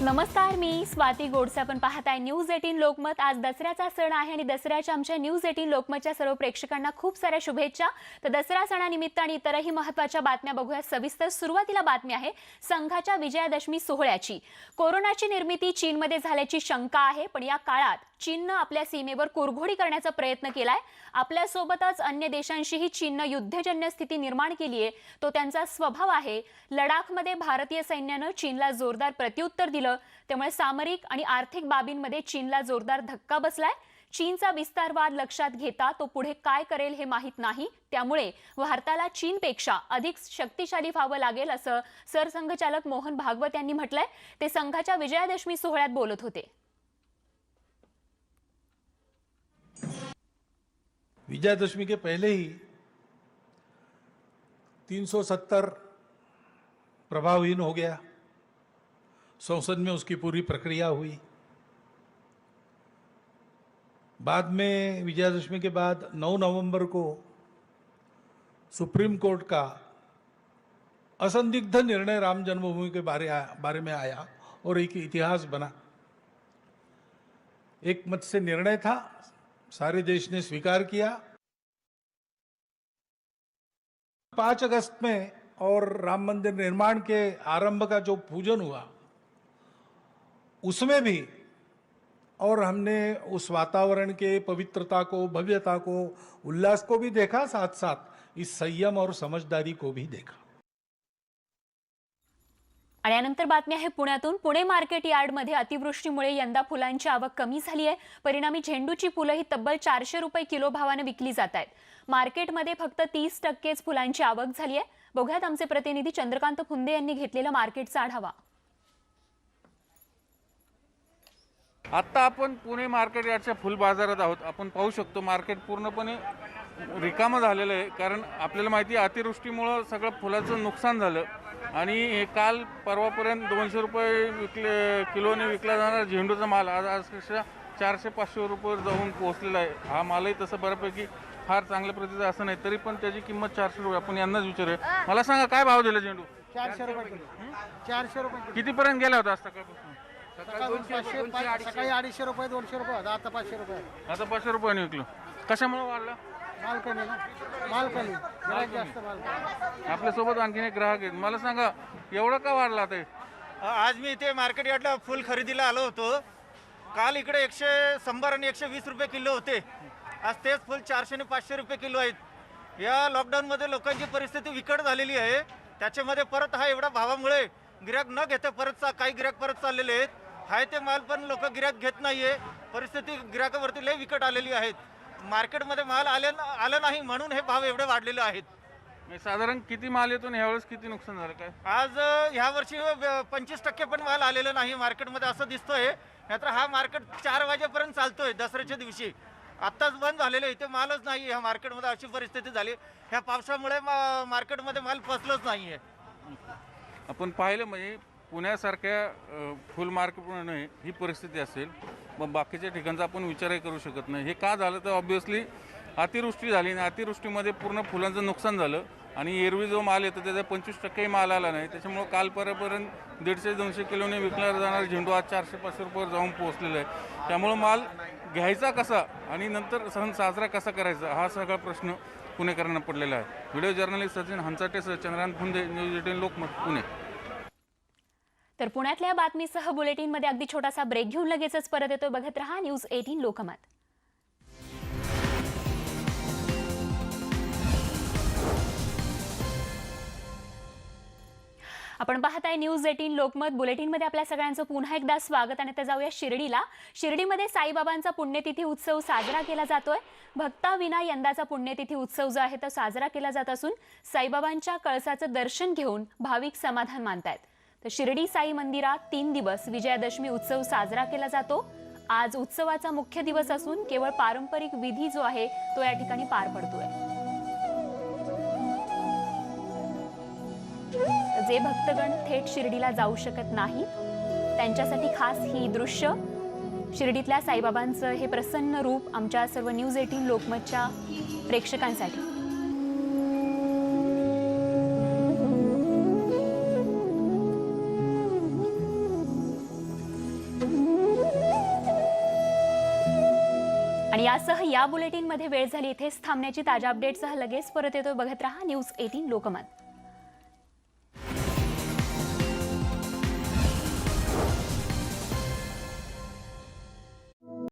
नमस्कार मी स्वाती गोडसे. आपण पाहताय न्यूज एटीन लोकमत. आज दसऱ्याचा सण आहे आणि दसऱ्याच्या आमच्या न्यूज एटीन लोकमतच्या सर्व प्रेक्षकांना खूप साऱ्या शुभेच्छा. तर दसरा सणानिमित्त आणि इतरही महत्त्वाच्या बातम्या बघूया. सविस्तर सुरुवातीला बातमी आहे संघाच्या विजयादशमी सोहळ्याची. कोरोनाची निर्मिती चीनमध्ये झाल्याची शंका आहे पण या काळात चीननं आपल्या सीमेवर कुरघोडी करण्याचा प्रयत्न केलाय. आपल्यासोबतच अन्य देशांशीही चीननं युद्धजन्य स्थिती निर्माण केली आहे. तो त्यांचा स्वभाव आहे. लडाखमध्ये भारतीय सैन्यानं चीनला जोरदार प्रत्युत्तर दिलं. त्यामुळे सामरिक आणि आर्थिक बाबींमध्ये चीनला जोरदार धक्का बसलाय. चीनचा विस्तारवाद लक्षात घेता तो पुढे काय करेल हे माहीत नाही. त्यामुळे भारताला चीनपेक्षा अधिक शक्तिशाली व्हावं लागेल असं सरसंघचालक मोहन भागवत यांनी म्हटलंय. ते संघाच्या विजयादशमी सोहळ्यात बोलत होते. विजयादशमी के पहले ही 370 प्रभावहीन हो गया। संसद में उसकी पूरी प्रक्रिया हुई। बाद में विजयादशमी के बाद 9 नवंबर को सुप्रीम कोर्ट का असंदिग्ध निर्णय राम जन्मभूमि के बारे बारे में आया और एक इतिहास बना। एक मत से निर्णय था सारे देश ने स्वीकार किया। पाँच अगस्त में और राम मंदिर निर्माण के आरंभ का जो पूजन हुआ, उसमें भी और हमने उस वातावरण के पवित्रता को, भव्यता को, उल्लास को भी देखा साथ साथ इस संयम और समझदारी को भी देखा। आणि यानंतर बातमी आहे पुण्यातून. पुणे मार्केट यार्डमध्ये अतिवृष्टीमुळे यंदा फुलांची आवक कमी झाली आहे. परिणामी झेंडूची फुलं ही तब्बल चारशे रुपये किलो भावानं विकली जात आहेत. मार्केटमध्ये फक्त तीस टक्केच फुलांची आवक झाली आहे. बघूयात आमचे प्रतिनिधी चंद्रकांत फुंदे यांनी घेतलेला मार्केटचा आढावा. आत्ता आपण पुणे मार्केट यार्डच्या फुल बाजारात आहोत. आपण पाहू शकतो मार्केट पूर्णपणे रिकामं झालेलं आहे. कारण आपल्याला माहिती आहे अतिवृष्टीमुळं सगळं फुलाचं नुकसान झालं. आणि हे काल परवापर्यंत दोनशे रुपये विकले किलोने विकला जाणारा झेंडूचा माल आज आज कशा चारशे पाचशे रुपये जाऊन पोहोचलेला आहे. हा मालही तसं बऱ्यापैकी फार चांगल्या प्रतीचा असं नाही तरी पण त्याची किंमत चारशे रुपये आपण यांनाच विचारूया. मला सांगा काय भाव दिला झेंडू? चारशे रुपये चारशे रुपये कितीपर्यंत गेला होता आज सकाळपासून? सकाळी अडीचशे. रुपये दोनशे रुपये आता पाचशे रुपये. आता पाचशे रुपयाने विकलो. कशामुळे वाढला? माल कमी ना? माल कमी गिऱ्हाईक जास्त आपल्यासोबत आणखीन एक ग्राहक आहेत. मला सांगा एवढं का वाढला ते? आज मी इथे मार्केट यार्डला फुल खरेदीला आलो होतो. काल इकडे एकशे शंभर आणि एकशे वीस रुपये किलो होते. आज तेच फुल चारशे आणि पाचशे रुपये किलो आहेत. या लॉकडाऊनमध्ये लोकांची परिस्थिती विकट झालेली आहे. त्याच्यामध्ये परत हा एवढा भावामुळे गिऱ्हाईक न घेता परत चा- काही गिऱ्हाईक परत चाललेले आहेत. हाय ते माल पण लोक गिऱ्हाईक घेत नाहीये. परिस्थिती गिऱ्हाईकावरती लय विकट आलेली आहेत. मार्केटमध्ये माल आले आलं नाही म्हणून हे भाव एवढे वाढलेले आहेत. म्हणजे साधारण किती माल येतो आणि ह्यावेळेस किती नुकसान झालं काय? आज अ, ह्या वर्षी पंचवीस टक्के पण माल आलेला नाही मार्केटमध्ये असं दिसतोय. नाहीतर हा मार्केट चार वाजेपर्यंत चालतोय दसऱ्याच्या दिवशी. आत्ताच बंद झालेलं आहे. इथे मालच नाही ह्या मार्केटमध्ये अशी परिस्थिती झाली. ह्या पावसामुळे मा- मार्केटमध्ये माल फसलंच नाही आहे आपण पाहिलं म्हणजे पुण्यासारख्या फुल मार्केटमध्ये ही परिस्थिती असेल मग बाकीच्या ठिकाणचा आपण विचारही करू शकत नाही. हे का झालं तर ऑब्व्हियसली अतिवृष्टी झाली आणि अतिवृष्टीमध्ये पूर्ण फुलांचं नुकसान झालं आणि एरवी जो माल येतो त्याचा पंचवीस टक्केही माल आला नाही. त्याच्यामुळं कालपर्यंत दीडशे दोनशे किलोने विकला जाणारा झेंडू आज चारशे पाचशे रुपयावर जाऊन पोहोचलेला आहे. त्यामुळं माल घ्यायचा कसा आणि नंतर सण साजरा कसा करायचा हा सगळा प्रश्न पुणेकरांना पडलेला आहे. व्हिडिओ जर्नलिस्ट सचिन हंचाटेसह चंद्रकांत फुंदे न्यूज एटीन लोकमत पुणे. तर पुण्यातल्या बातमीसह बुलेटिनमध्ये अगदी छोटासा ब्रेक घेऊन लगेचच परत येतोय. बघत रहा न्यूज एटीन लोकमत. आपण पाहताय न्यूज एटीन लोकमत. बुलेटिनमध्ये आपल्या सगळ्यांचं पुन्हा एकदा स्वागत आणि ते जाऊया शिर्डीला. शिर्डीमध्ये साईबाबांचा पुण्यतिथी उत्सव साजरा केला जातोय. भक्ताविना यंदाचा पुण्यतिथी उत्सव जो आहे तो साजरा केला जात असून साईबाबांच्या कळसाचं दर्शन घेऊन भाविक समाधान मानतायत. तर शिर्डी साई मंदिरात तीन दिवस विजयादशमी उत्सव साजरा केला जातो. आज उत्सवाचा मुख्य दिवस असून केवळ पारंपरिक विधी जो आहे तो या ठिकाणी पार पडतोय. जे भक्तगण थेट शिर्डीला जाऊ शकत नाही त्यांच्यासाठी खास ही दृश्य. शिर्डीतल्या साईबाबांचं हे प्रसन्न रूप आमच्या सर्व न्यूज एटीन लोकमतच्या प्रेक्षकांसाठी. आणि यासह या बुलेटिनमध्ये वेळ झाली इथेच थांबण्याची ताज्या अपडेटसह लगेच परत येतो बघत रहा न्यूज एटीन लोकमत.